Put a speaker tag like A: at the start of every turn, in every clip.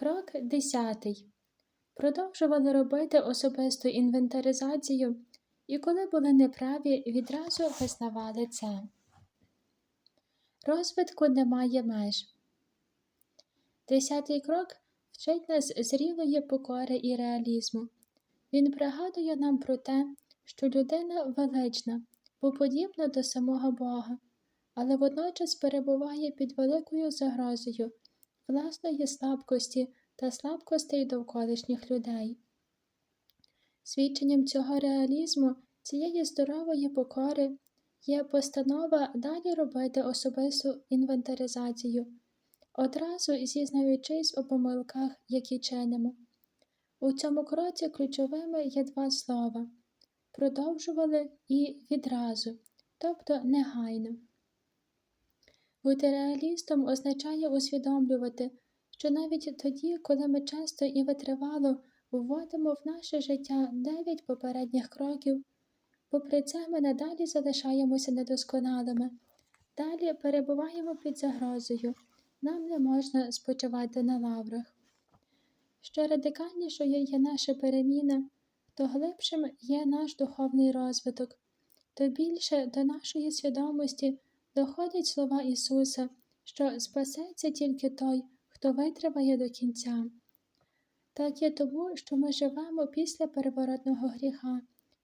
A: Крок 10. Продовжували робити особисту інвентаризацію, і коли були неправі, відразу визнавали це. Розвитку немає меж. Десятий крок вчить нас зрілої покори і реалізму. Він пригадує нам про те, що людина велична, бо подібна до самого Бога, але водночас перебуває під великою загрозою власної слабкості та слабкостей довколишніх людей. Свідченням цього реалізму, цієї здорової покори є постанова далі робити особисту інвентаризацію, одразу зізнаючись у помилках, які чинимо. У цьому кроці ключовими є два слова продовжували і відразу, тобто негайно. Бути реалістом означає усвідомлювати, що навіть тоді, коли ми часто і витривало вводимо в наше життя дев'ять попередніх кроків, попри це ми надалі залишаємося недосконалими, далі перебуваємо під загрозою, нам не можна спочивати на лаврах. Що радикальнішою є наша переміна, то глибшим є наш духовний розвиток, то більше до нашої свідомості доходять слова Ісуса, що спасеться тільки той, хто витриває до кінця. Так є тому, що ми живемо після переворотного гріха,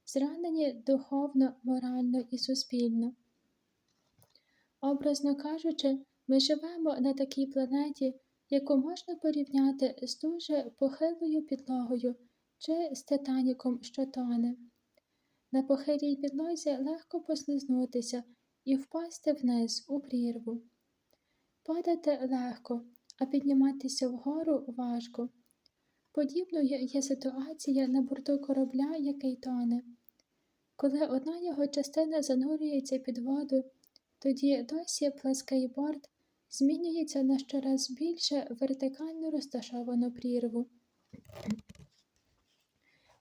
A: зранені духовно, морально і суспільно. Образно кажучи, ми живемо на такій планеті, яку можна порівняти з дуже похилою підлогою чи з титаніком, що тоне. На похилій підлозі легко послизнутися і впасти вниз у прірву. Падати легко, а підніматися вгору важко. Подібною є ситуація на борту корабля, який тоне. Коли одна його частина занурюється під воду, тоді досі плаский борт змінюється на щораз більше вертикально розташовану прірву.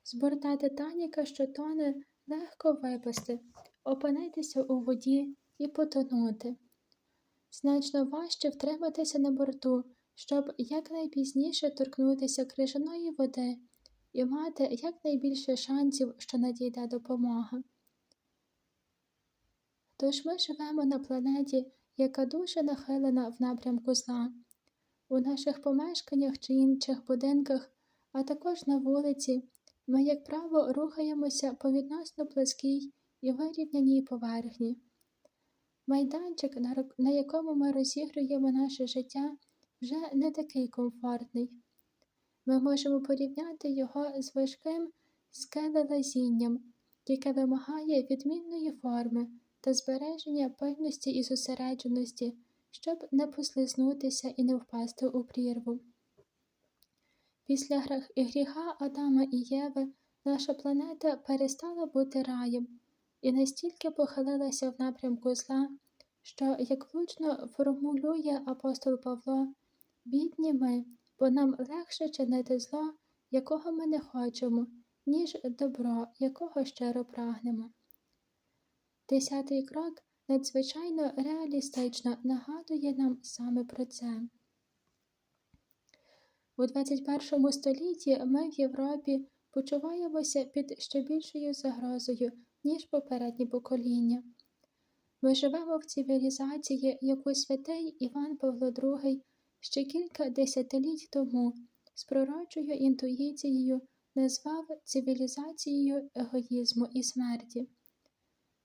A: З борта Титаніка, що тоне, легко випасти, опинитися у воді і потонути. Значно важче втриматися на борту, щоб якнайпізніше торкнутися крижаної води і мати якнайбільше шансів, що надійде допомога. Тож ми живемо на планеті, яка дуже нахилена в напрямку зла. У наших помешканнях чи інших будинках, а також на вулиці, ми, як право, рухаємося по відносно пласкій і вирівняній поверхні. Майданчик, на якому ми розігруємо наше життя, вже не такий комфортний. Ми можемо порівняти його з важким скелелазінням, яке вимагає відмінної форми та збереження пильності і зосередженості, щоб не послизнутися і не впасти у прірву. Після гріха Адама і Єви наша планета перестала бути раєм і настільки похилилася в напрямку зла, що, як влучно формулює апостол Павло, бідні ми, бо нам легше чинити зло, якого ми не хочемо, ніж добро, якого щиро прагнемо. Десятий крок надзвичайно реалістично нагадує нам саме про це. У 21 столітті ми в Європі почуваємося під ще більшою загрозою, ніж попередні покоління. Ми живемо в цивілізації, яку святий Іван Павло II ще кілька десятиліть тому з пророчою інтуїцією назвав цивілізацією егоїзму і смерті.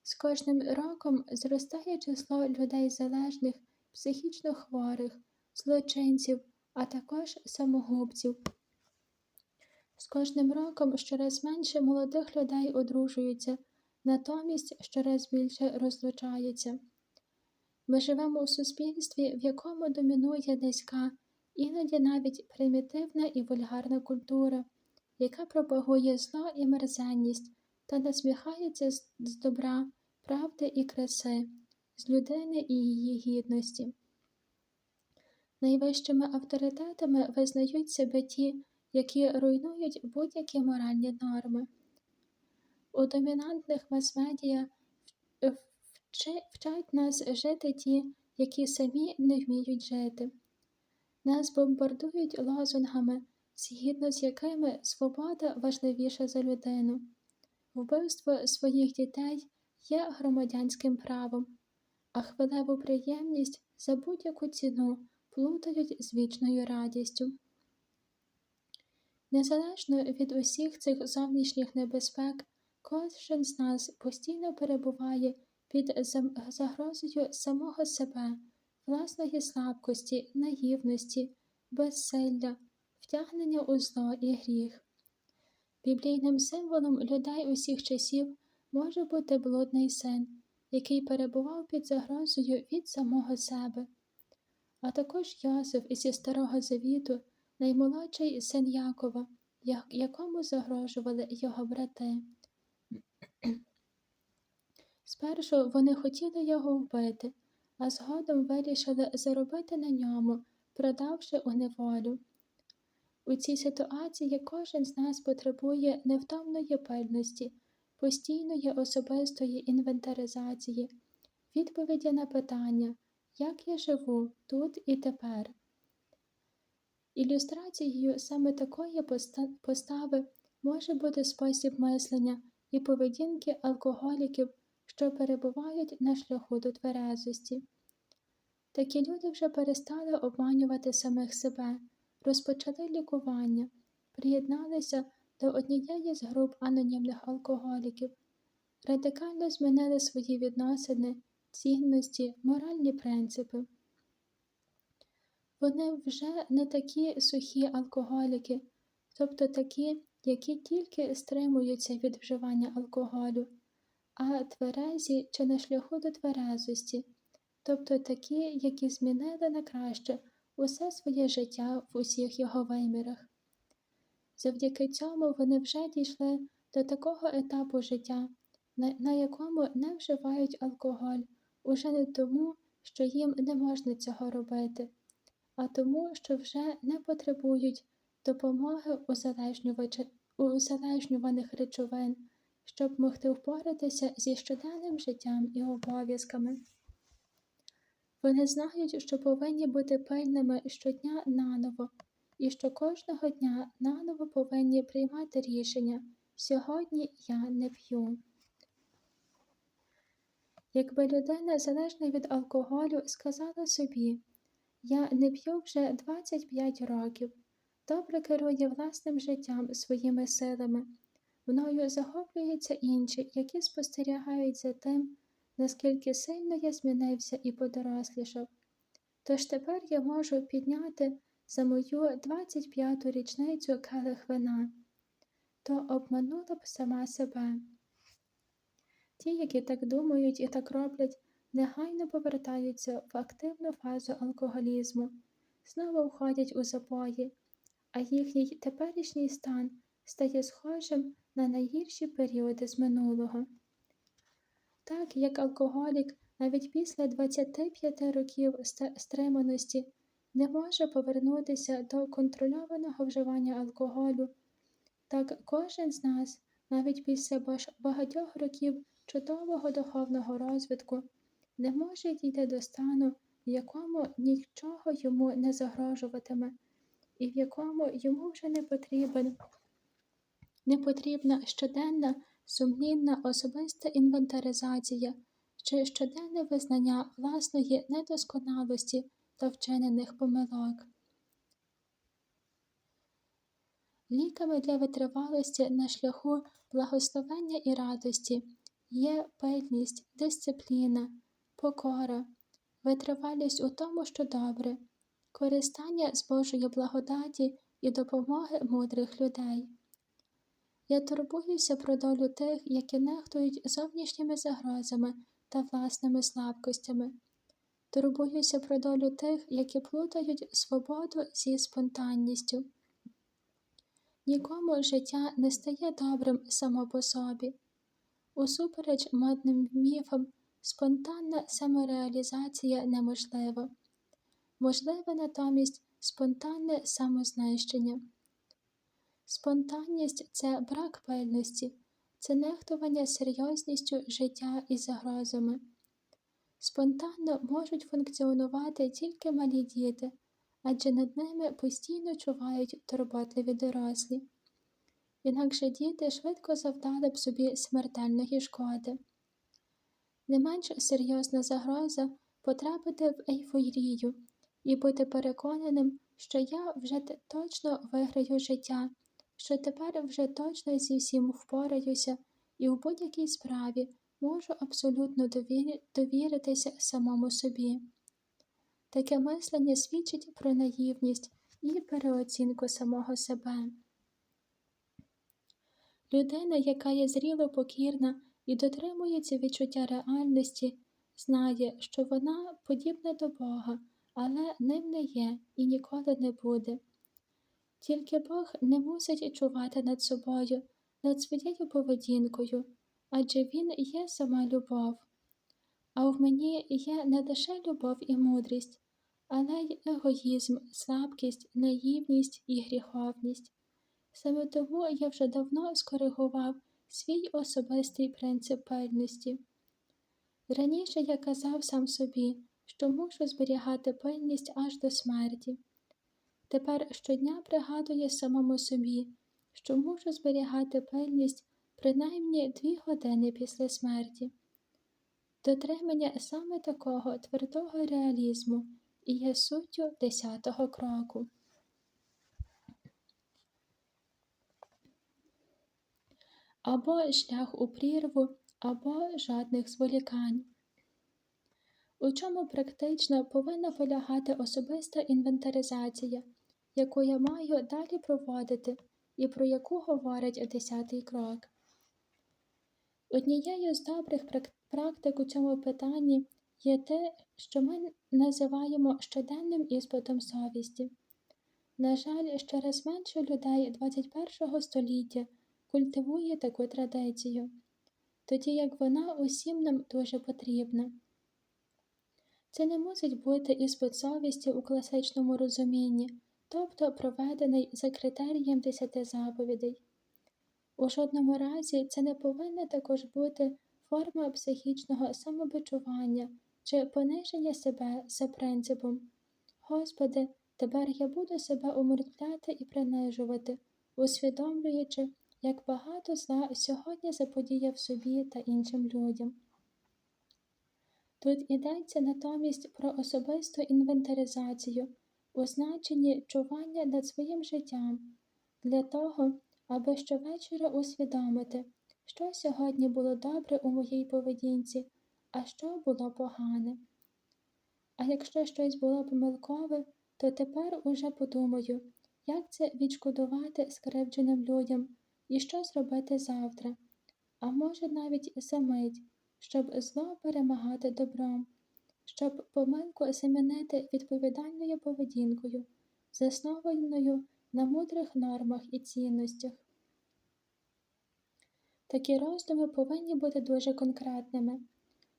A: З кожним роком зростає число людей залежних, психічно хворих, злочинців, а також самогубців. З кожним роком щораз менше молодих людей одружуються, натомість щораз більше розлучаються. Ми живемо у суспільстві, в якому домінує низька, іноді навіть примітивна і вульгарна культура, яка пропагує зло і мерзенність та насміхається з добра, правди і краси, з людини і її гідності. Найвищими авторитетами визнають себе ті, які руйнують будь-які моральні норми. У домінантних мас-медіа вчать нас жити ті, які самі не вміють жити. Нас бомбардують лозунгами, згідно з якими свобода важливіша за людину. Вбивство своїх дітей є громадянським правом, а хвилеву приємність за будь-яку ціну плутають з вічною радістю. Незалежно від усіх цих зовнішніх небезпек, кожен з нас постійно перебуває під загрозою самого себе, власної слабкості, наївності, безсилля, втягнення у зло і гріх. Біблійним символом людей усіх часів може бути блудний син, який перебував під загрозою від самого себе, а також Йосиф із Старого Завіту, наймолодший син Якова, якому загрожували його брати. Спершу вони хотіли його вбити, а згодом вирішили заробити на ньому, продавши у неволю. У цій ситуації кожен з нас потребує невтомної пильності, постійної особистої інвентаризації, відповіді на питання, як я живу тут і тепер. Ілюстрацією саме такої постави може бути спосіб мислення і поведінки алкоголіків, що перебувають на шляху до тверезості. Такі люди вже перестали обманювати самих себе, розпочали лікування, приєдналися до однієї з груп анонімних алкоголіків, радикально змінили свої відносини, цінності, моральні принципи. Вони вже не такі сухі алкоголіки, тобто такі, які тільки стримуються від вживання алкоголю, а тверезі чи на шляху до тверезості, тобто такі, які змінили на краще усе своє життя в усіх його вимірах. Завдяки цьому вони вже дійшли до такого етапу життя, на, якому не вживають алкоголь, уже не тому, що їм не можна цього робити, а тому, що вже не потребують допомоги узалежнюваних речовин, щоб могти впоратися зі щоденним життям і обов'язками. Вони знають, що повинні бути пильними щодня наново, і що кожного дня наново повинні приймати рішення сьогодні я не п'ю. Якби людина, залежна від алкоголю, сказала собі Я не п'ю вже 25 років, добре керує власним життям своїми силами, мною захоплюються інші, які спостерігають за тим, наскільки сильно я змінився і подорослішав. Тож тепер я можу підняти за мою 25-ту річницю келих вина, то обманула б сама себе. Ті, які так думають і так роблять, негайно повертаються в активну фазу алкоголізму, знову входять у запої, а їхній теперішній стан стає схожим на найгірші періоди з минулого. Так як алкоголік навіть після 25 років стриманості не може повернутися до контрольованого вживання алкоголю, так кожен з нас, навіть після багатьох років чудового духовного розвитку, не може дійти до стану, в якому нічого йому не загрожуватиме, і в якому йому вже не потрібен, не потрібна щоденна сумнівна особиста інвентаризація чи щоденне визнання власної недосконалості та вчинених помилок. Ліками для витривалості на шляху благословення і радості є пильність, дисципліна, покора, витривалість у тому, що добре, користання з Божої благодаті і допомоги мудрих людей. Я турбуюся про долю тих, які нехтують зовнішніми загрозами та власними слабкостями. Турбуюся про долю тих, які плутають свободу зі спонтанністю. Нікому життя не стає добрим само по собі. Усупереч модним міфам, спонтанна самореалізація неможлива. Можливе натомість спонтанне самознищення. Спонтанність це брак пильності, це нехтування серйозністю життя і загрозами. Спонтанно можуть функціонувати тільки малі діти, адже над ними постійно чувають турботливі дорослі. Інакше діти швидко завдали б собі смертельної шкоди. Не менш серйозна загроза потрапити в ейфорію і бути переконаним, що я вже точно виграю життя, що тепер вже точно зі всім впораюся і в будь-якій справі можу абсолютно довіритися самому собі. Таке мислення свідчить про наївність і переоцінку самого себе. Людина, яка є зріло покірна і дотримується відчуття реальності, знає, що вона подібна до Бога, але ним не є і ніколи не буде. Тільки Бог не мусить чувати над собою, над своєю поведінкою, адже Він є сама любов. А в мені є не лише любов і мудрість, але й егоїзм, слабкість, наївність і гріховність. Саме тому я вже давно скоригував свій особистий принцип пильності. Раніше я казав сам собі, що мушу зберігати пильність аж до смерті. Тепер щодня пригадує самому собі, що мушу зберігати пильність принаймні дві години після смерті. Дотримання саме такого твердого реалізму і є суттю десятого кроку. Або шлях у прірву, або жодних зволікань. У чому практично повинна полягати особиста інвентаризація, яку я маю далі проводити і про яку говорить десятий крок. Однією з добрих практик у цьому питанні є те, що ми називаємо щоденним іспитом совісті. На жаль, щораз менше людей 21 століття культивує таку традицію, тоді як вона усім нам дуже потрібна. Це не мусить бути іспит совісті у класичному розумінні, тобто проведений за критерієм десяти заповідей. У жодному разі це не повинна також бути форма психічного самобичування чи пониження себе за принципом Господи, тепер я буду себе умертвляти і принижувати, усвідомлюючи, як багато зла сьогодні заподіяв собі та іншим людям. Тут йдеться натомість про особисту інвентаризацію, у значенні чування над своїм життям, для того, аби щовечора усвідомити, що сьогодні було добре у моїй поведінці, а що було погане. А якщо щось було помилкове, то тепер уже подумаю, як це відшкодувати скривдженим людям і що зробити завтра, а може навіть за мить, щоб зло перемагати добром, щоб помилку замінити відповідальною поведінкою, заснованою на мудрих нормах і цінностях. Такі роздуми повинні бути дуже конкретними.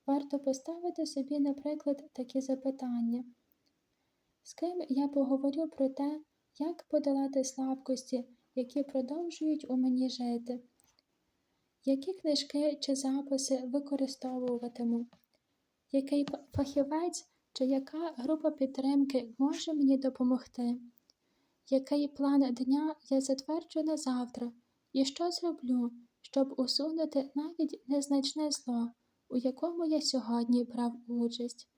A: Варто поставити собі, наприклад, такі запитання, з ким я поговорю про те, як подолати слабкості, які продовжують у мені жити, які книжки чи записи використовуватиму, який фахівець чи яка група підтримки може мені допомогти, який план дня я затверджу на завтра, і що зроблю, щоб усунути навіть незначне зло, у якому я сьогодні брав участь.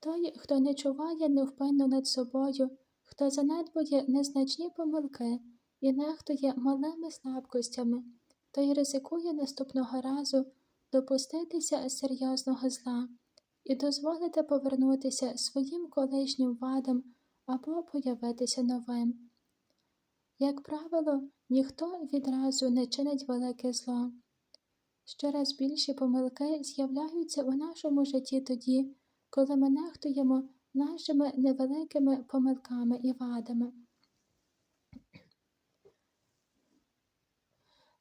A: Той, хто не чуває невпинно над собою, хто занедбує незначні помилки і нехтує малими слабкостями, той ризикує наступного разу допуститися серйозного зла і дозволити повернутися своїм колишнім вадам або появитися новим. Як правило, ніхто відразу не чинить велике зло. Щораз більші помилки з'являються у нашому житті тоді, коли ми нехтуємо нашими невеликими помилками і вадами.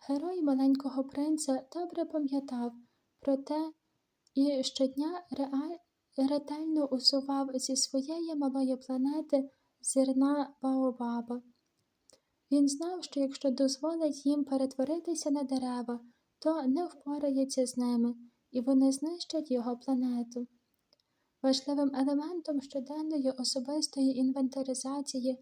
A: Герой маленького принца добре пам'ятав про те і щодня реаль... ретельно усував зі своєї малої планети зерна Баобаба. Він знав, що якщо дозволить їм перетворитися на дерева, то не впорається з ними, і вони знищать його планету. Важливим елементом щоденної особистої інвентаризації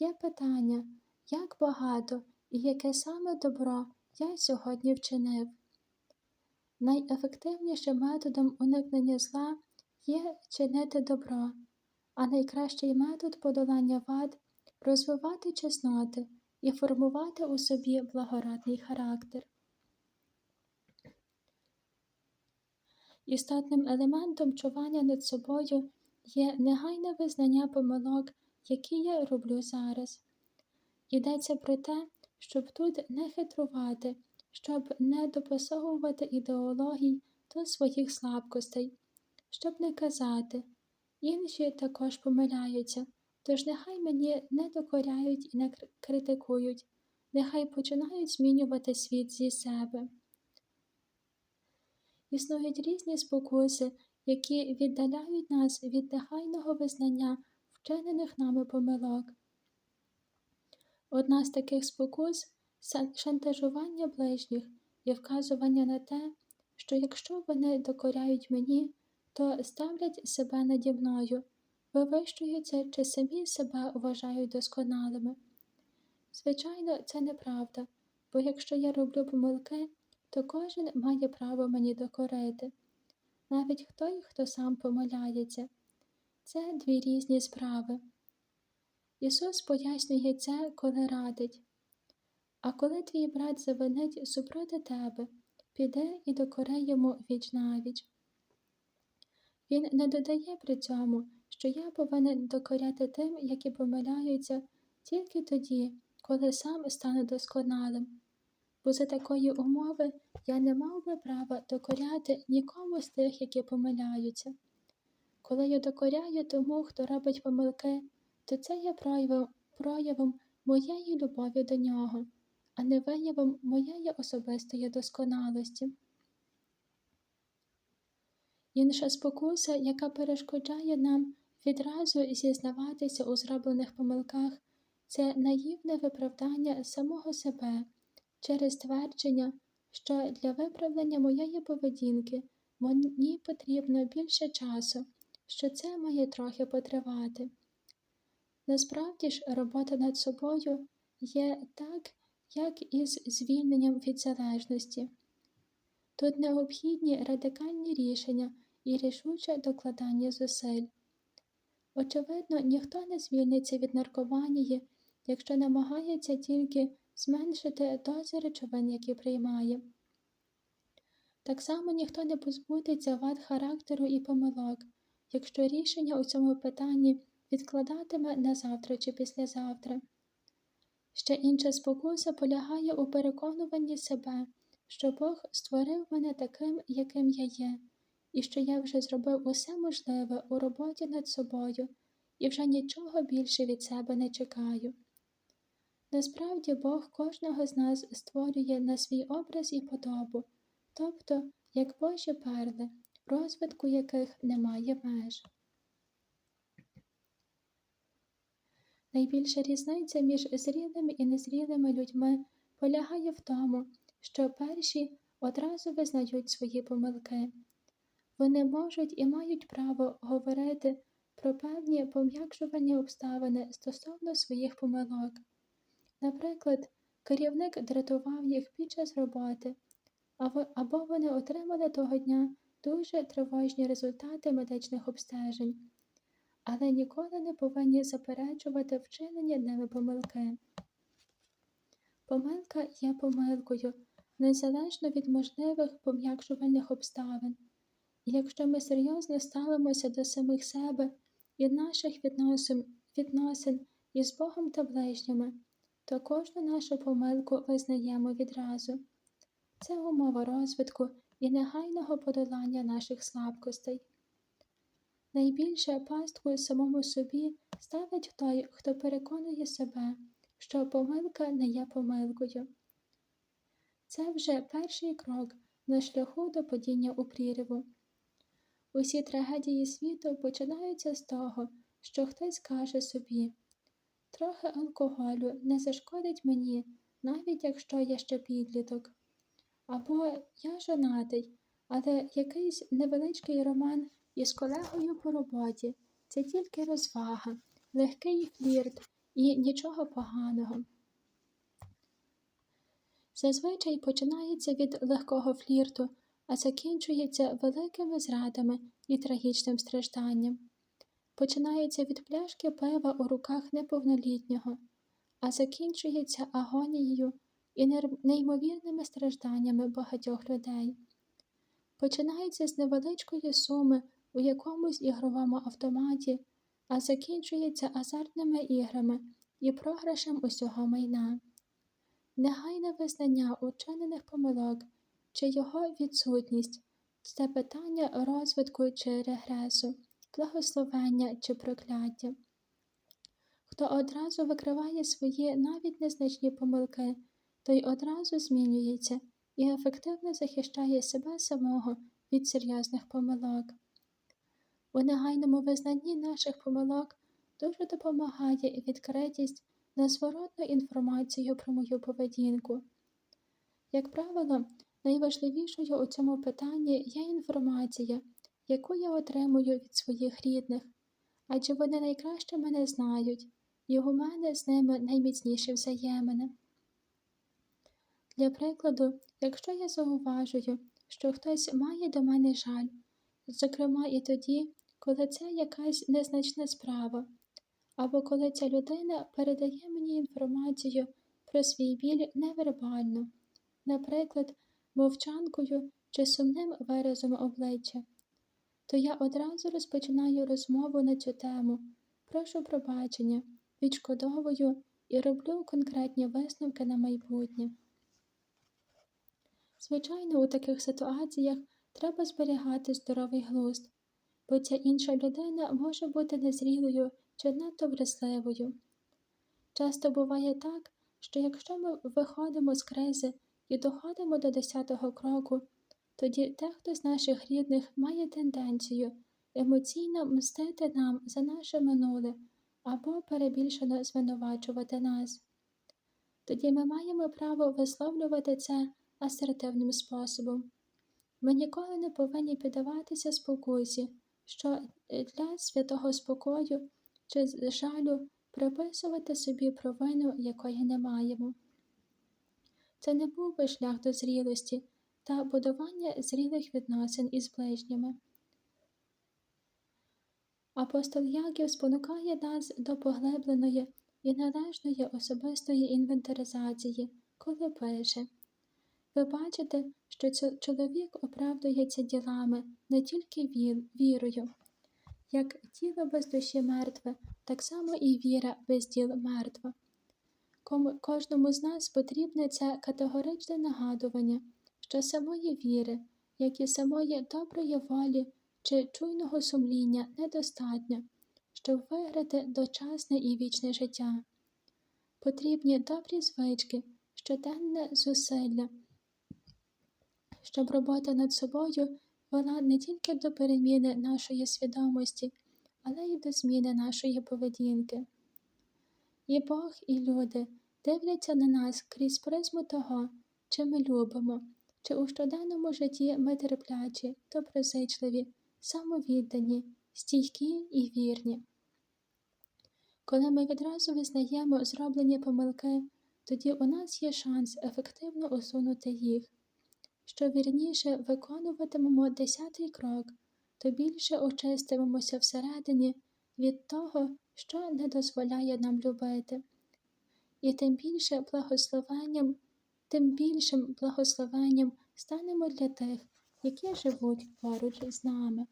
A: є питання, як багато і яке саме добро я сьогодні вчинив. Найефективнішим методом уникнення зла є чинити добро, а найкращий метод подолання вад розвивати чесноти і формувати у собі благородний характер. Істотним елементом чування над собою є негайне визнання помилок, які я роблю зараз. Йдеться про те, щоб тут не хитрувати, щоб не допасовувати ідеологій до своїх слабкостей, щоб не казати, інші також помиляються, тож нехай мені не докоряють і не критикують, нехай починають змінювати світ зі себе. Існують різні спокуси, які віддаляють нас від негайного визнання вчинених нами помилок. Одна з таких спокус шантажування ближніх і вказування на те, що якщо вони докоряють мені, то ставлять себе наді мною, вивищуються чи самі себе вважають досконалими. Звичайно, це неправда, бо якщо я роблю помилки, то кожен має право мені докорити, навіть той, хто сам помиляється. Це дві різні справи. Ісус пояснює це, коли радить. А коли твій брат завинить супроти тебе, піде і докори йому віч навіч. Він не додає при цьому, що я повинен докоряти тим, які помиляються, тільки тоді, коли сам стану досконалим бо за такої умови я не мав би права докоряти нікому з тих, які помиляються. Коли я докоряю тому, хто робить помилки, то це є проявом, моєї любові до нього, а не виявом моєї особистої досконалості. Інша спокуса, яка перешкоджає нам відразу зізнаватися у зроблених помилках, це наївне виправдання самого себе через твердження, що для виправлення моєї поведінки мені потрібно більше часу, що це має трохи потривати. Насправді ж, робота над собою є так, як із звільненням від залежності. Тут необхідні радикальні рішення і рішуче докладання зусиль. Очевидно, ніхто не звільниться від наркоманії, якщо намагається тільки зменшити дози речовин, які приймає. Так само ніхто не позбудеться вад характеру і помилок, якщо рішення у цьому питанні відкладатиме на завтра чи післязавтра. Ще інша спокуса полягає у переконуванні себе, що Бог створив мене таким, яким я є, і що я вже зробив усе можливе у роботі над собою і вже нічого більше від себе не чекаю. Насправді Бог кожного з нас створює на свій образ і подобу, тобто як Божі перли, розвитку яких немає меж. Найбільша різниця між зрілими і незрілими людьми полягає в тому, що перші одразу визнають свої помилки. Вони можуть і мають право говорити про певні пом'якшувані обставини стосовно своїх помилок. Наприклад, керівник дратував їх під час роботи, або вони отримали того дня дуже тривожні результати медичних обстежень, але ніколи не повинні заперечувати вчинені ними помилки. Помилка є помилкою, незалежно від можливих пом'якшувальних обставин. І якщо ми серйозно ставимося до самих себе і наших відносин, відносин із Богом та ближніми, то кожну нашу помилку визнаємо відразу. Це умова розвитку і негайного подолання наших слабкостей. Найбільше пастку самому собі ставить той, хто переконує себе, що помилка не є помилкою. Це вже перший крок на шляху до падіння у прірву. Усі трагедії світу починаються з того, що хтось каже собі Трохи алкоголю не зашкодить мені, навіть якщо я ще підліток. Або я жонатий, але якийсь невеличкий роман із колегою по роботі. Це тільки розвага, легкий флірт і нічого поганого. Зазвичай починається від легкого флірту, а закінчується великими зрадами і трагічним стражданням. Починається від пляшки пива у руках неповнолітнього, а закінчується агонією і неймовірними стражданнями багатьох людей. Починається з невеличкої суми у якомусь ігровому автоматі, а закінчується азартними іграми і програшем усього майна. Негайне визнання учинених помилок чи його відсутність це питання розвитку чи регресу, благословення чи прокляття. Хто одразу викриває свої навіть незначні помилки, той одразу змінюється і ефективно захищає себе самого від серйозних помилок. У негайному визнанні наших помилок дуже допомагає відкритість на зворотну інформацію про мою поведінку. Як правило, найважливішою у цьому питанні є інформація, яку я отримую від своїх рідних, адже вони найкраще мене знають, і у мене з ними найміцніші взаємини. Для прикладу, якщо я зауважую, що хтось має до мене жаль, зокрема і тоді, коли це якась незначна справа, або коли ця людина передає мені інформацію про свій біль невербально, наприклад, мовчанкою чи сумним виразом обличчя, то я одразу розпочинаю розмову на цю тему, прошу пробачення, відшкодовую і роблю конкретні висновки на майбутнє. Звичайно, у таких ситуаціях треба зберігати здоровий глузд, бо ця інша людина може бути незрілою чи надто вразливою. Часто буває так, що якщо ми виходимо з кризи і доходимо до десятого кроку, тоді дехто з наших рідних має тенденцію емоційно мстити нам за наше минуле або перебільшено звинувачувати нас. Тоді ми маємо право висловлювати це асертивним способом. Ми ніколи не повинні піддаватися спокусі, що для святого спокою чи жалю приписувати собі провину, якої не маємо. Це не був би шлях до зрілості та будування зрілих відносин із ближніми. Апостол Яків спонукає нас до поглибленої і належної особистої інвентаризації, коли пише Ви бачите, що чоловік оправдується ділами не тільки вірою. Як тіло без душі мертве, так само і віра без діл мертва. Кожному з нас потрібне це категоричне нагадування, що самої віри, як і самої доброї волі чи чуйного сумління недостатньо, щоб виграти дочасне і вічне життя. Потрібні добрі звички, щоденне зусилля, щоб робота над собою вела не тільки до переміни нашої свідомості, але й до зміни нашої поведінки. І Бог, і люди дивляться на нас крізь призму того, чи ми любимо, чи у щоденному житті ми терплячі, доброзичливі, самовіддані, стійкі і вірні. Коли ми відразу визнаємо зроблені помилки, тоді у нас є шанс ефективно усунути їх. Що вірніше виконуватимемо десятий крок, то більше очистимемося всередині від того, що не дозволяє нам любити. І тим більше благословенням, тим більшим благословенням станемо для тих, які живуть поруч з нами.